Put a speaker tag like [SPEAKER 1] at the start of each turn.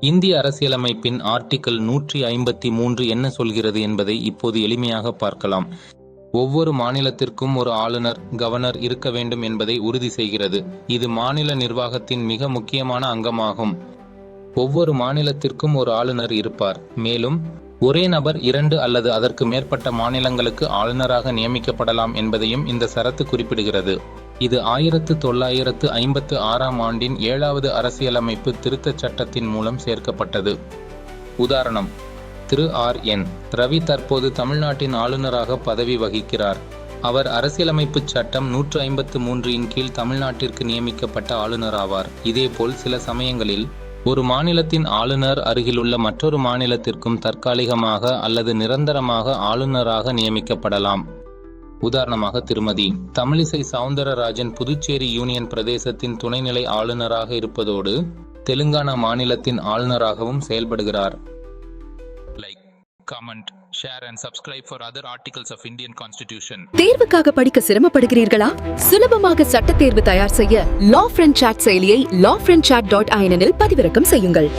[SPEAKER 1] இந்திய அரசியலமைப்பின் ஆர்டிக்கல் நூற்றி ஐம்பத்தி மூன்று என்ன சொல்கிறது என்பதை இப்போது எளிமையாக பார்க்கலாம். ஒவ்வொரு மாநிலத்திற்கும் ஒரு ஆளுநர் கவர்னர் இருக்க வேண்டும் என்பதை உறுதி செய்கிறது. இது மாநில நிர்வாகத்தின் மிக முக்கியமான அங்கமாகும். ஒவ்வொரு மாநிலத்திற்கும் ஒரு ஆளுநர் இருப்பார். மேலும் ஒரே நபர் இரண்டு அல்லது அதற்கு மேற்பட்ட மாநிலங்களுக்கு ஆளுநராக நியமிக்கப்படலாம் என்பதையும் இந்த சரத்து குறிப்பிடுகிறது. இது ஆயிரத்து தொள்ளாயிரத்து ஐம்பத்து ஆறாம் ஆண்டின் ஏழாவது அரசியலமைப்பு திருத்தச் சட்டத்தின் மூலம் சேர்க்கப்பட்டது. உதாரணம் திரு. ஆர். என். ரவி தற்போது தமிழ்நாட்டின் ஆளுநராக பதவி வகிக்கிறார். அவர் அரசியலமைப்பு சட்டம் நூற்று ஐம்பத்து மூன்றின் கீழ் தமிழ்நாட்டிற்கு நியமிக்கப்பட்ட ஆளுநர் ஆவார். இதேபோல் சில சமயங்களில் ஒரு மாநிலத்தின் ஆளுநர் அருகிலுள்ள மற்றொரு மாநிலத்திற்கும் தற்காலிகமாக அல்லது நிரந்தரமாக ஆளுநராக நியமிக்கப்படலாம். உதாரணமாக திருமதி. தமிழிசை சவுந்தரராஜன் புதுச்சேரி யூனியன் பிரதேசத்தின் துணைநிலை ஆளுநராக இருப்பதோடு தெலுங்கானா மாநிலத்தின் ஆளுநராகவும் செயல்படுகிறார். Like comment share and subscribe for other articles of Indian constitution
[SPEAKER 2] தேர்வுக்காக படிக்க சிரமப்படுகிறீர்களா? சுலபமாக சட்ட தேர்வு தயார் செய்ய லா ஃப்ரெண்ட் சாட் செயலியை லா ஃப்ரெண்ட் சாட் டாட் ஐனில் பதிவிறக்கம் செய்யுங்கள்.